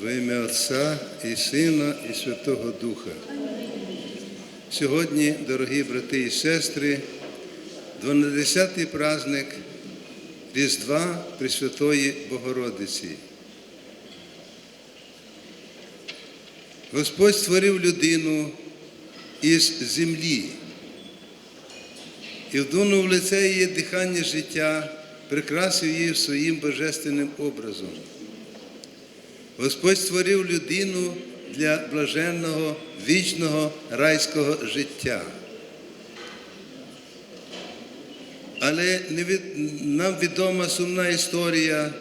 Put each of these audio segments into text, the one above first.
Во ім'я Отця і Сина, і Святого Духа. Сьогодні, дорогі брати і сестри, 12-й праздник Різдва Пресвятої Богородиці. Господь створив людину із землі і вдунув лице її дихання життя, прикрасив її своїм божественним образом. Господь створив людину для блаженного вічного райського життя. Але нам відома сумна історія,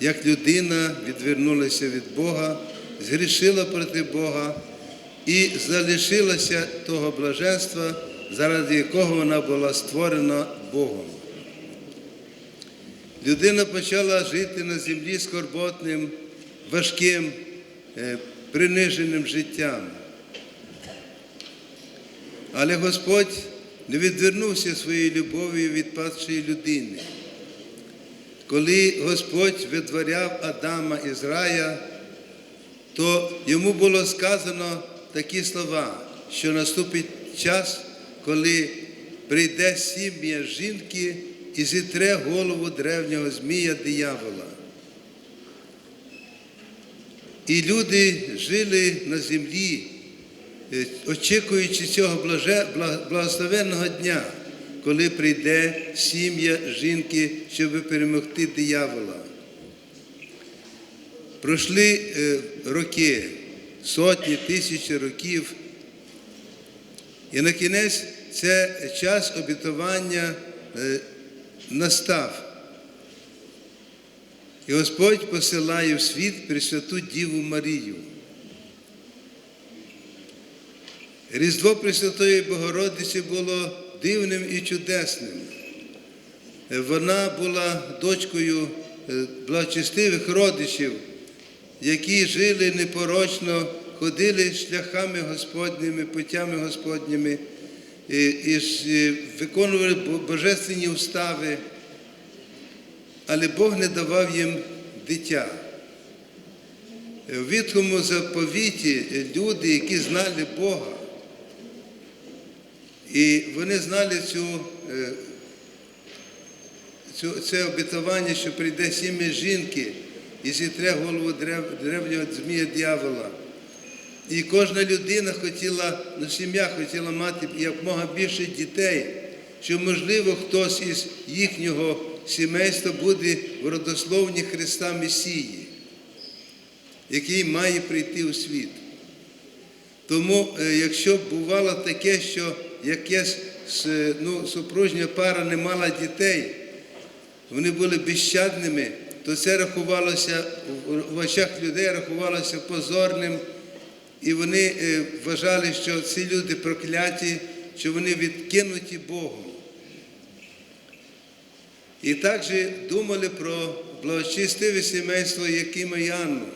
як людина відвернулася від Бога, згрішила проти Бога і залишилася того блаженства, заради якого вона була створена Богом. Людина почала жити на землі скорботним, важким, е, приниженим життям. Але Господь не відвернувся своєю любов'ю від падшої людини. Коли Господь видворяв Адама із рая, то йому було сказано такі слова, що наступить час, коли прийде сім'я жінки і зітре голову древнього змія диявола. І люди жили на землі, е, очікуючи цього благословенного дня, коли прийде сім'я жінки, щоб перемогти диявола. Пройшли е, роки, сотні, тисячі років. І на кінець це час обітування е, настав. І Господь посилає в світ Пресвяту Діву Марію. Різдво Пресвятої Богородиці було дивним і чудесним. Вона була дочкою е, благочестивих родичів, які жили непорочно, ходили шляхами Господніми, путями Господніми і, і е, виконували божественні устави, але Бог не давав їм дитя. В Вітхому заповіті люди, які знали Бога, і вони знали цю, е, цю, це обітування, що прийде сім'я жінки і зітре голову древ, древнього змія дьявола. І кожна людина хотіла, ну, сім'я хотіла мати якомога більше дітей, що, можливо, хтось із їхнього сімейства буде в родословні Христа Месії, який має прийти у світ. Тому, е, якщо бувало таке, що якась ну, супружня пара не мала дітей, вони були безщадними, то це рахувалося в- в очах людей рахувалося позорним, і вони е, вважали, що ці люди прокляті, що вони відкинуті Богом. І також думали про благочестиве сімейство Якима і Анну,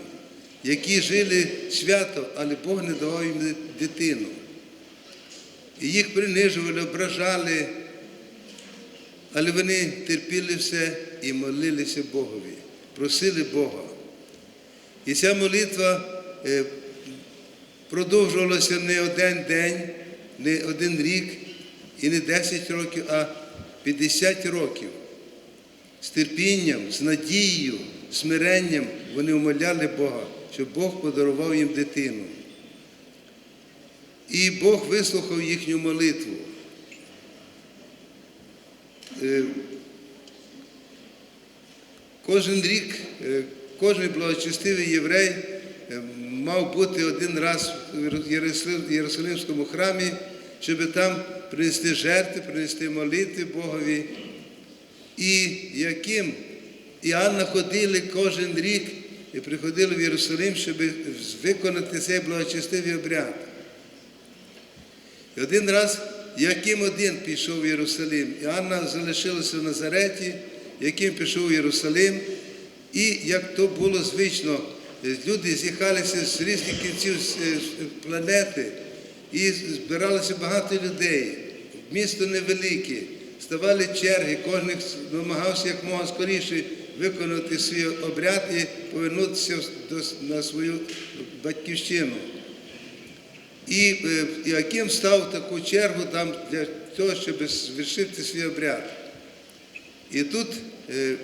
які жили свято, але Бог не давав їм дитину. І їх принижували, ображали, але вони терпіли все і молилися Богові, просили Бога. І ця молитва е, продовжувалася не один день, не один рік і не 10 років, а 50 років. З терпінням, з надією, смиренням вони умоляли Бога, щоб Бог подарував їм дитину. І Бог вислухав їхню молитву. Е, Кожен рік, е, кожен благочестивий єврей е, мав бути один раз в Єрусалимському храмі, щоб там принести жертви, принести молитви Богові. І яким і Анна ходили кожен рік і приходили в Єрусалим, щоб виконати цей благочестивий обряд. І один раз Яким один пішов в Єрусалим, і залишилася в Назареті, яким пішов в Єрусалим, і як то було звично, люди з'їхалися з різних кінців е, планети, і збиралося багато людей. Місто невелике, ставали черги, кожен намагався як мога скоріше виконати свій обряд і повернутися на свою батьківщину. І е, Іаким став таку чергу там для того, щоб звершити свій обряд. І тут е,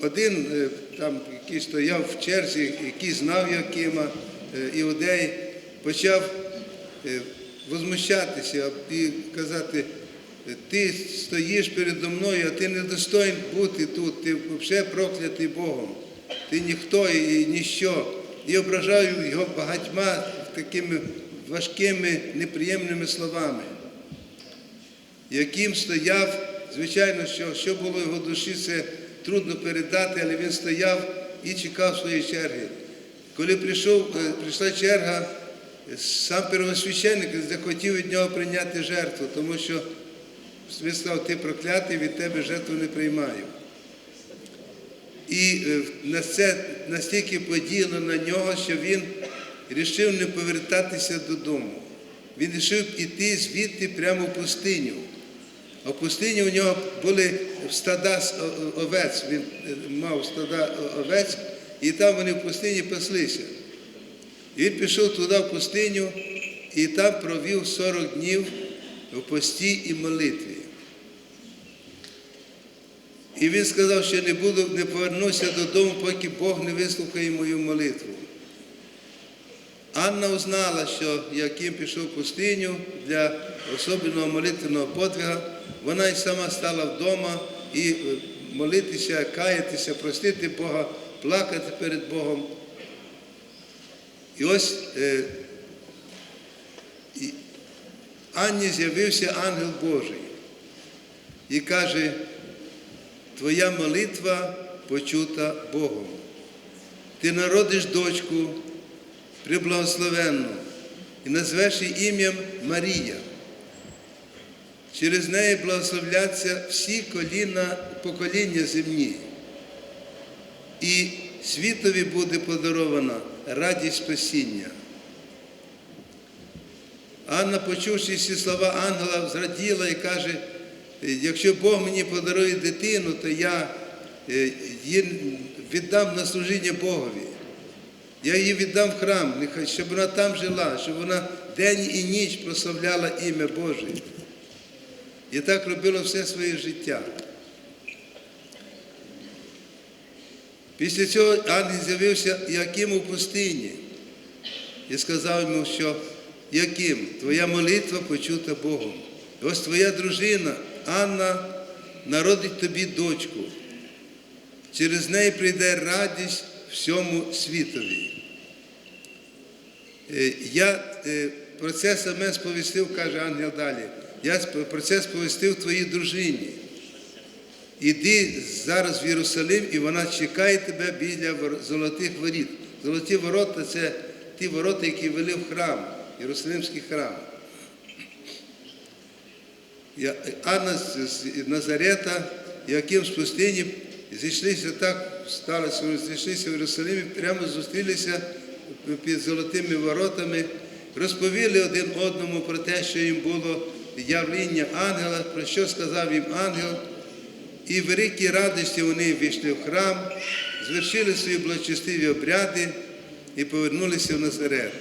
один е, там, який стояв в черзі, який знав Якима, іудей, почав возмущатися і казати, «Е, ти стоїш передо мною, а ти не достоїн бути тут, ти взагалі проклятий Богом, ти ніхто і ніщо. І ображав його багатьма такими важкими, неприємними словами яким стояв, звичайно, що, що було в його душі, це трудно передати, але він стояв і чекав своєї черги. Коли прийшов, е, прийшла черга, сам первосвященник захотів від нього прийняти жертву, тому що він сказав, ти проклятий, від тебе жертву не приймаю. І е, це настільки подіяло на нього, що він вирішив не повертатися додому. Він вирішив іти звідти прямо в пустиню. А в пустині у нього були стада овець, він е, мав стада овець, і там вони в пустині паслися. І він пішов туди в пустиню і там провів 40 днів в пості і молитві. І він сказав, що не буду, не повернуся додому, поки Бог не вислухає мою молитву. Анна узнала, що Яким пішов в пустиню для особливого молитвеного подвига, вона й сама стала вдома і е, молитися, каятися, простити Бога, плакати перед Богом. І ось е, Анні з'явився ангел Божий і каже, твоя молитва почута Богом. Ти народиш дочку приблагословенну і назвеш її ім'ям Марія. Через неї благословляться всі коліна, покоління земні. І світові буде подарована радість спасіння. Анна, почувши ці слова ангела, зраділа і каже, якщо Бог мені подарує дитину, то я е, її віддам на служіння Богові. Я її віддам в храм, щоб вона там жила, щоб вона день і ніч прославляла ім'я Боже. І так робила все своє життя. Після цього ангел з'явився Яким у пустині і сказав йому, що Яким, твоя молитва почута Богом. Ось твоя дружина Анна народить тобі дочку. Через неї прийде радість всьому світові. Е, Я е, про це саме сповістив, каже ангел далі. Я про це сповістив твоїй дружині. Іди зараз в Єрусалим, і вона чекає тебе біля золотих воріт. Золоті ворота це ті ворота, які вели в храм, Єрусалимський храм. Анна з Назарета, Яким з пустині зійшлися так, сталося, зійшлися в Єрусалимі, прямо зустрілися під золотими воротами, розповіли один одному про те, що їм було явління ангела, про що сказав їм ангел. І в великій радості вони війшли в храм, звершили свої благочестиві обряди і повернулися в Назарет.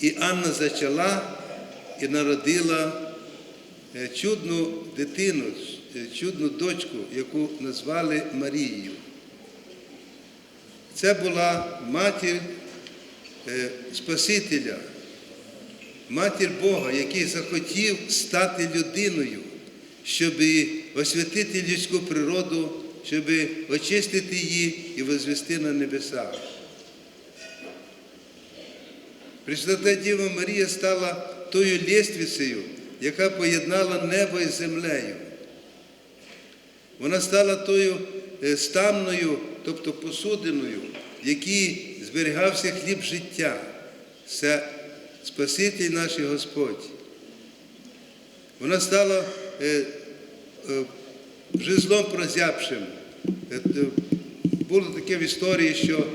І Анна зачала і народила чудну дитину, е, чудну дочку, яку назвали Марією. Це була матір е, Спасителя, матір Бога, який захотів стати людиною, щоб освятити людську природу, щоб очистити її і возвести на небеса. Пресвята Діва Марія стала тою лєствицею, яка поєднала небо із землею. Вона стала тою е, стамною, тобто посудиною, в якій зберігався хліб життя. Це Спаситель наш Господь. Вона стала е, е, жезлом прозябшим. Було таке в історії, що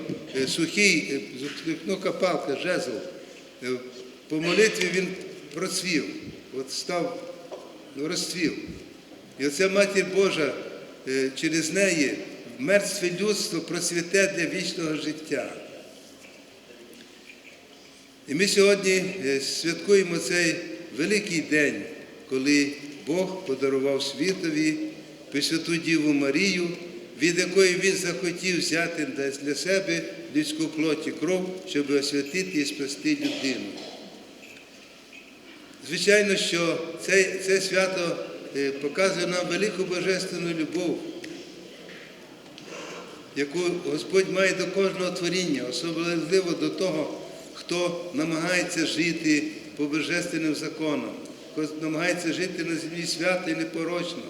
сухий, ну, копалка, жезл, по молитві він процвів, от став, ну, розцвів. І оця Матір Божа е, через неї мертве людство процвіте для вічного життя. І ми сьогодні е, святкуємо цей великий день, коли Бог подарував світові Пресвяту Діву Марію, від якої Він захотів взяти для себе людську плоть і кров, щоб освятити і спасти людину. Звичайно, що це, це свято е, показує нам велику божественну любов, яку Господь має до кожного творіння, особливо до того, хто намагається жити по божественним законам, хто намагається жити на землі свято і непорочно.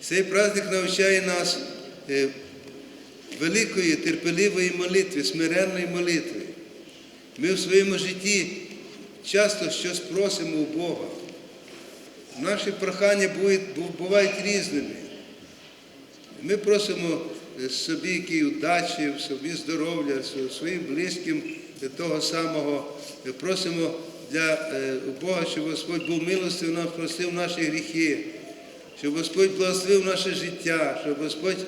Цей праздник навчає нас е, великої терпеливої молитви, смиренної молитви. Ми в своєму житті часто щось просимо у Бога. Наші прохання бувають, різними. Ми просимо е, собі які удачі, собі здоров'я, своїм близьким е, того самого. Просимо для е, Бога, щоб Господь був милостив нам, простив наші гріхи, щоб Господь благословив наше життя, щоб Господь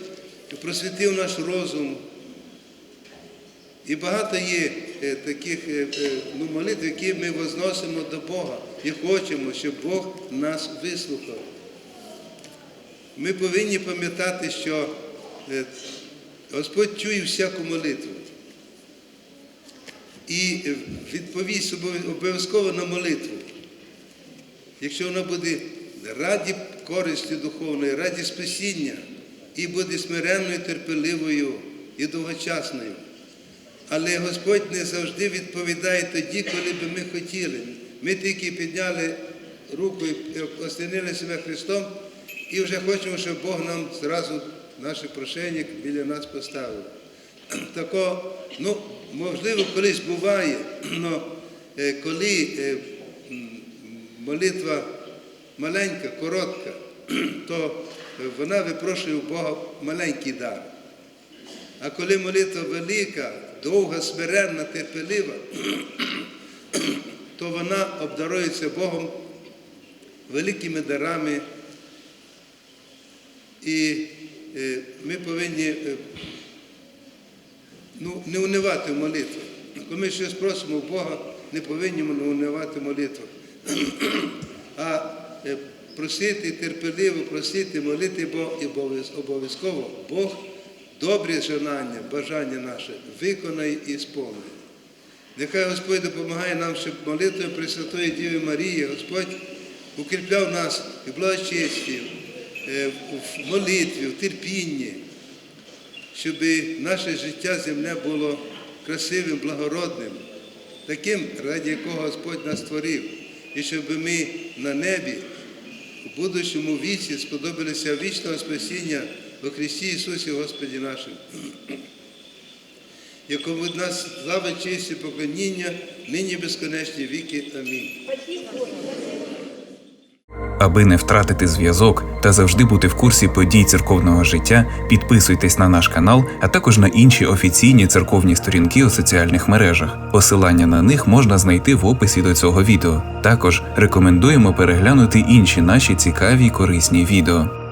просвітив наш розум. І багато є е, таких е, е, ну, молитв, які ми возносимо до Бога і хочемо, щоб Бог нас вислухав. Ми повинні пам'ятати, що Господь чує всяку молитву. І відповість обов'язково на молитву. Якщо вона буде раді користі духовної, раді спасіння, і буде смиренною, терпеливою і довгочасною. Але Господь не завжди відповідає тоді, коли би ми хотіли. Ми тільки підняли руку і останили себе Христом і вже хочемо, щоб Бог нам зразу наше прошення біля нас поставив. Тако, ну, можливо, колись буває, але коли е, молитва маленька, коротка, то вона випрошує у Бога маленький дар. А коли молитва велика, довга, смиренна, терпелива, то вона обдарується Богом великими дарами. І е, ми повинні е, ну, не унивати в молитві. Коли ми щось просимо в Бога, не повинні ми унивати в молитвах. А е, просити терпеливо, просити, молити Бог і обов'язково Бог добрі желання, бажання наше виконає і сповнює. Нехай Господь допомагає нам, щоб молитвою Пресвятої Діви Марії Господь укріпляв нас і благочесті, е, в молитві, в терпінні, щоб наше життя земне було красивим, благородним, таким, раді якого Господь нас створив, і щоб ми на небі, у будущому віці сподобалися вічного спасіння во Христі Ісусі Господі нашим, якому від нас слава, честь і поклоніння, нині безконечні віки. Амінь. Аби не втратити зв'язок та завжди бути в курсі подій церковного життя, підписуйтесь на наш канал, а також на інші офіційні церковні сторінки у соціальних мережах. Посилання на них можна знайти в описі до цього відео. Також рекомендуємо переглянути інші наші цікаві й корисні відео.